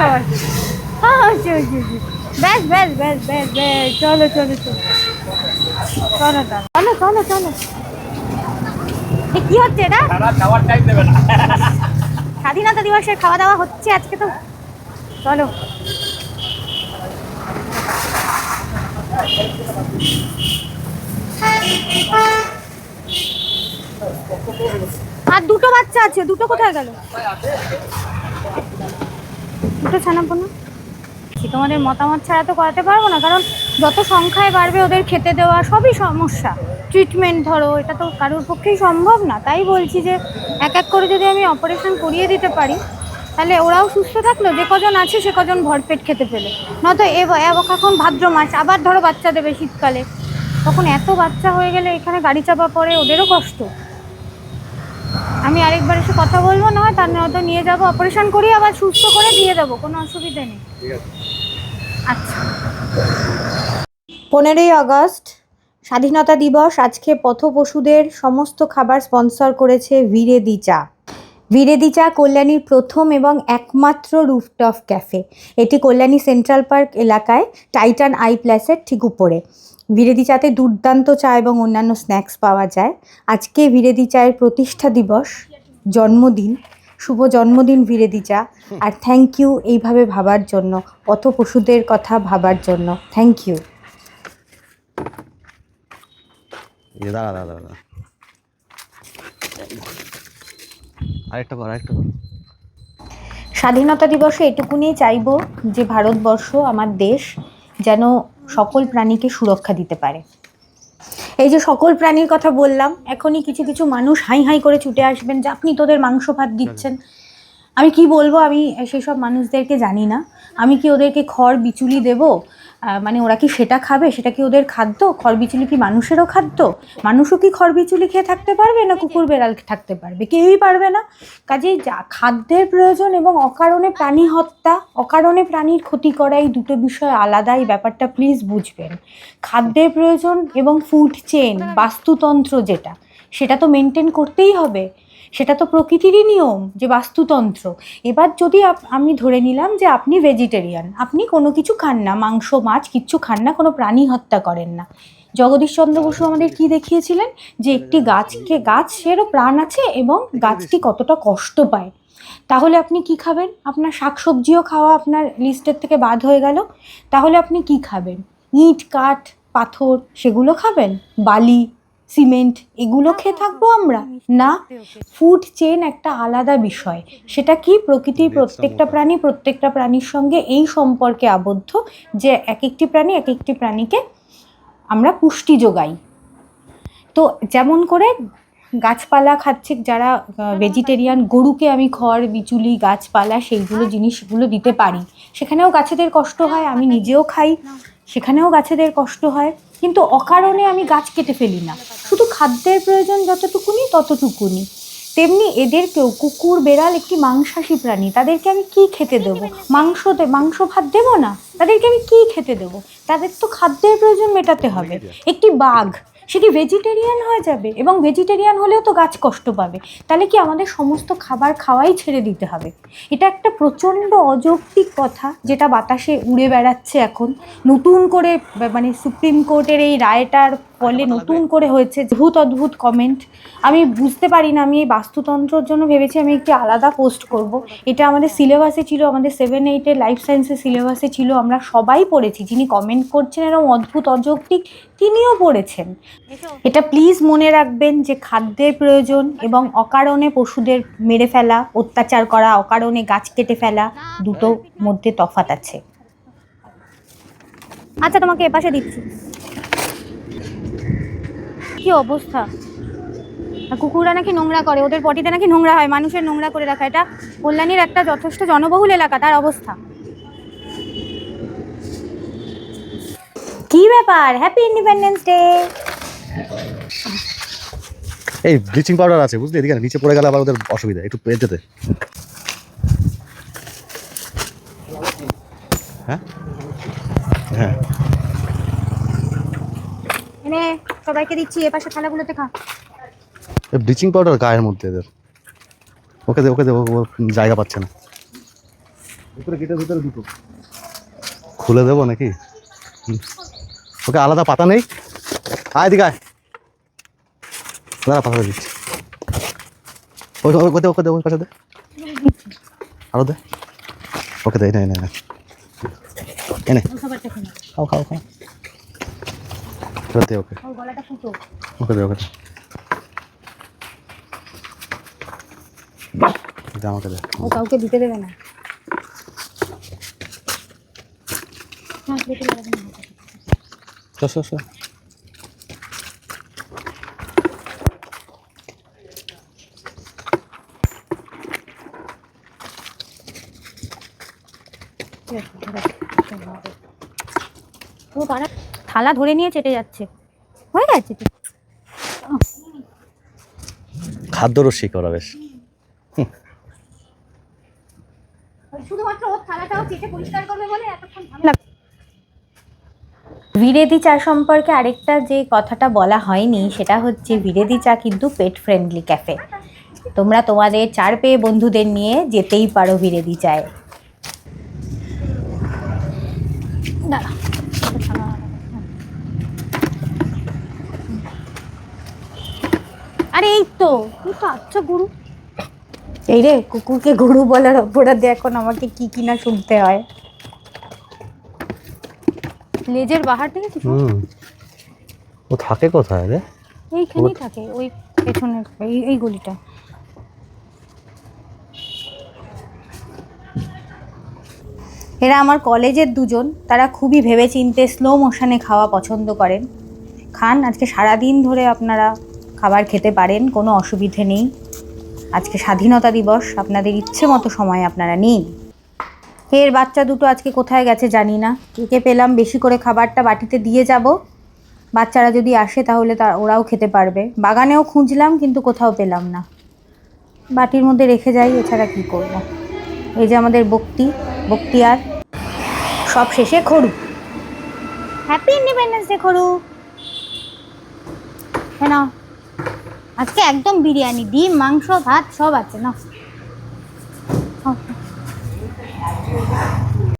সবার হ্যাঁ হচ্ছে হচ্ছে হচ্ছে। ব্যাস ব্যাস ব্যাস ব্যাস ব্যাস। চলো চলো চলো। চলো চলো চলো চলো। এ কি হচ্ছে এটা? স্বাধীনতা দিবসের খাওয়া দাওয়া হচ্ছে আজকে তো। চলো। আর দুটো বাচ্চা আছে দুটো কোথায় গেল? দুটো তোমাদের মতামত ছাড়া তো করাতে পারব না, কারণ যত সংখ্যায় বাড়বে ওদের খেতে দেওয়া সবই সমস্যা। ট্রিটমেন্ট ধরো, এটা তো কারোর পক্ষেই সম্ভব না। তাই বলছি যে, এক এক করে যদি আমি অপারেশন করিয়ে দিতে পারি, তাহলে ওরাও সুস্থ থাকল, যে কজন আছে সে কজন ভরপেট খেতে পেলে। নয়তো এ- এখন ভাদ্র মাস, আবার ধরো বাচ্চা দেবে শীতকালে। তখন এত বাচ্চা হয়ে গেলে এখানে গাড়ি চাপা পড়ে, ওদেরও কষ্ট। আমি আরেকবার এসে কথা বলব না হয় তার নয়তো নিয়ে যাব অপারেশন করি আবার সুস্থ করে দিয়ে দেবো কোনো অসুবিধা নেই। আচ্ছা। পনেরোই আগস্ট স্বাধীনতা দিবস আজকে পথপশুদের সমস্ত খাবার স্পন্সর করেছে ভিরেদি চা। ভিরেদি চা কল্যাণীর প্রথম এবং একমাত্র রুফটপ ক্যাফে এটি কল্যাণী সেন্ট্রাল পার্ক এলাকায় টাইটান আই প্লাসের ঠিক উপরে। ভিরেদি চাতে দুর্দান্ত চা এবং অন্যান্য স্ন্যাক্স পাওয়া যায়। আজকে ভিরেদি চায়ের প্রতিষ্ঠা দিবস। জন্মদিন শুভ জন্মদিন ভিরেদি চা আর থ্যাংক ইউ এইভাবে ভাবার জন্য পথ পশুদের কথা ভাবার জন্য। থ্যাংক ইউ এই দাঁড়া দাঁড়া দাঁড়া। আরেকটা কর আরেকটা কর। স্বাধীনতা দিবসে এটুকুনি চাইব যে ভারতবর্ষ আমার দেশ যেন সকল প্রাণীকে সুরক্ষা দিতে পারে। এই যে সকল প্রাণীর কথা বললাম, এখনই কিছু কিছু মানুষ হাই হাই করে ছুটে আসবেন যে আপনি তোদের মাংস ভাত দিচ্ছেন। আমি কি বলব? আমি সেসব মানুষদেরকে জানি না। আমি কি ওদেরকে খড়, বিচুলি দেব? মানে ওরা কি সেটা খাবে? সেটা কি ওদের খাদ্য? খড় বিচুলি কি মানুষেরও খাদ্য? মানুষও কি খড় বিচুলি খেয়ে থাকতে পারবে না কুকুর বেড়াল থাকতে পারবে? কেউই পারবে না। কাজেই যা, খাদ্যের প্রয়োজন এবং অকারণে প্রাণী হত্যা, অকারণে প্রাণীর ক্ষতি করা এই দুটো বিষয় আলাদা এই ব্যাপারটা প্লিজ বুঝবেন। খাদ্যের প্রয়োজন এবং ফুড চেন বাস্তুতন্ত্র যেটা, সেটা তো মেনটেন করতেই হবে। সেটা তো প্রকৃতিরই নিয়ম যে বাস্তুতন্ত্র। এবার যদি আমি ধরে নিলাম যে আপনি ভেজিটেরিয়ান আপনি কোনো কিছু খান না, মাংস, মাছ, কিচ্ছু খান না, কোনো প্রাণী হত্যা করেন না। জগদীশচন্দ্র বসু আমাদের কি দেখিয়েছিলেন? যে একটি গাছকে, গাছেরও প্রাণ আছে এবং গাছটি কতটা কষ্ট পায়। তাহলে আপনি কি খাবেন? আপনার শাকসবজিও খাওয়া আপনার লিস্টের থেকে বাদ হয়ে গেল। তাহলে আপনি কি খাবেন? ইট, কাঠ, পাথর, সেগুলো খাবেন? বালি সিমেন্ট এগুলো খেয়ে থাকব আমরা? না? ফুড চেন একটা আলাদা বিষয়। সেটা কি? প্রকৃতির প্রত্যেকটা প্রাণী প্রত্যেকটা প্রাণীর সঙ্গে এই সম্পর্কে আবদ্ধ যে এক একটি প্রাণী এক একটি প্রাণীকে আমরা পুষ্টি যোগাই। তো যেমন করে গাছপালা খাচ্ছে যারা ভেজিটেরিয়ান গরুকে আমি খড় বিচুলি গাছপালা সেইগুলো জিনিসগুলো দিতে পারি। সেখানেও গাছেদের কষ্ট হয় আমি নিজেও খাই সেখানেও গাছেদের কষ্ট হয় কিন্তু অকারণে আমি গাছ কেটে ফেলি না। শুধু খাদ্যের প্রয়োজন যতটুকুনি ততটুকুনি। তেমনি এদেরকেও কুকুর বেড়াল একটি মাংসাশী প্রাণী তাদেরকে আমি কি খেতে দেবো? মাংস দে মাংস ভাত দেবো না? তাদেরকে আমি কি খেতে দেবো? তাদের তো খাদ্যের প্রয়োজন মেটাতে হবে। একটি বাঘ সে কি ভেজিটেরিয়ান হয়ে যাবে? এবং ভেজিটেরিয়ান হলেও তো গাছ কষ্ট পাবে। তাহলে কি আমাদের সমস্ত খাবার খাওয়াই ছেড়ে দিতে হবে? এটা একটা প্রচণ্ড অযৌক্তিক কথা যেটা বাতাসে উড়ে বেড়াচ্ছে এখন। নতুন করে মানে সুপ্রিম কোর্টের এই রায়টার ফলে নতুন করে হয়েছে অদ্ভুত অদ্ভুত কমেন্ট আমি বুঝতে পারি না আমি এই বাস্তুতন্ত্রর জন্য ভেবেছি আমি একটি আলাদা পোস্ট করব। এটা আমাদের সিলেবাসে ছিল আমাদের সেভেন এইটের লাইফ সায়েন্সের সিলেবাসে ছিল আমরা সবাই পড়েছি। যিনি কমেন্ট করছেন এরকম অদ্ভুত অযৌক্তিক তিনিও পড়েছেন। এটা প্লিজ মনে রাখবেন যে খাদ্যের প্রয়োজন এবং অকারণে পশুদের মেরে ফেলা অত্যাচার করা অকারণে গাছ কেটে ফেলা দুটো মধ্যে তফাৎ আছে। আচ্ছা তোমাকে এপাশে দিচ্ছি। কি অবস্থা? কুকুররা নাকি নোংরা করে ওদের পটিতে নাকি নোংরা হয় মানুষের নোংরা করে রাখা। এটা কল্যাণীর একটা যথেষ্ট জনবহুল এলাকা তার অবস্থা। কি ব্যাপার? হ্যাপি ইন্ডিপেন্ডেন্স ডে এই ব্লিচিং পাউডার আছে বুঝলি? এদিকে নিচে পড়ে গেলে আবার ওদের অসুবিধা একটু পেয়ে যেতে হ্যাঁ? হ্যাঁ। এনে সবাইকে দিচ্ছি এ পাশে থালাগুলোতে খা। ব্লিচিং পাউডার গায়ের মধ্যে এদের। ওকে দে ওকে দে জায়গা পাচ্ছে না। ভিতরে গেটের ভিতরে দুটো খুলে দেবো নাকি? ওকে আলাদা পাতা নেই। আয় দিকে আয়। দাঁড়া পাতা দিচ্ছি। ওই ওকে দে ওকে দে ওই পাশে দে। আরও দে। ওকে দে এনে এনে এনে এনে খাও খাও খাও। ওকে। ওকে ওকে দে ওকে দে। আমাকে দে। ও কাউকে দিতে দেবে না। চল চল চল ও পাড়া থালা ধরে নিয়ে চেটে যাচ্ছে। হয়ে গেছে তো? খাদ্যরসিক করা বেশ। শুধুমাত্র ওর থালাটাও চেটে পরিষ্কার করবে বলে এতক্ষণ ভিরেদি চা সম্পর্কে আরেকটা যে কথাটা বলা হয়নি সেটা হচ্ছে বিরেদি চা কিন্তু পেট ফ্রেন্ডলি ক্যাফে তোমরা তোমাদের চার পেয়ে বন্ধুদের নিয়ে যেতেই পারো বিরেদি চায়। দাঁড়া, এটা থালা। আরে এই তো। তুই তো আচ্ছা গুরু। এই রে কুকুরকে গরু বলার অপরাধে এখন আমাকে কি কি না শুনতে হয়। লেজের বাহার দেখেছিস হুম। ও থাকে কোথায় রে? এইখানেই থাকে ওই পেছনের এই এই গলিটা এরা আমার কলেজের দুজন তারা খুবই ভেবেচিন্তে স্লো মোশনে খাওয়া পছন্দ করেন। খান আজকে সারাদিন ধরে আপনারা খাবার খেতে পারেন কোনো অসুবিধে নেই। আজকে স্বাধীনতা দিবস আপনাদের ইচ্ছে মতো সময় আপনারা নিন। এর বাচ্চা দুটো আজকে কোথায় গেছে জানি না। একে পেলাম বেশি করে খাবারটা বাটিতে দিয়ে যাব। বাচ্চারা যদি আসে তাহলে তা ওরাও খেতে পারবে। বাগানেও খুঁজলাম কিন্তু কোথাও পেলাম না। বাটির মধ্যে রেখে যাই এছাড়া কি করব। এই যে আমাদের বক্তি বক্তিয়ার। সব শেষে খড়ু। হ্যাপি ইন্ডিপেন্ডেন্স ডে খড়ু। হ্যাঁ না আজকে একদম বিরিয়ানি ডিম মাংস ভাত সব আছে না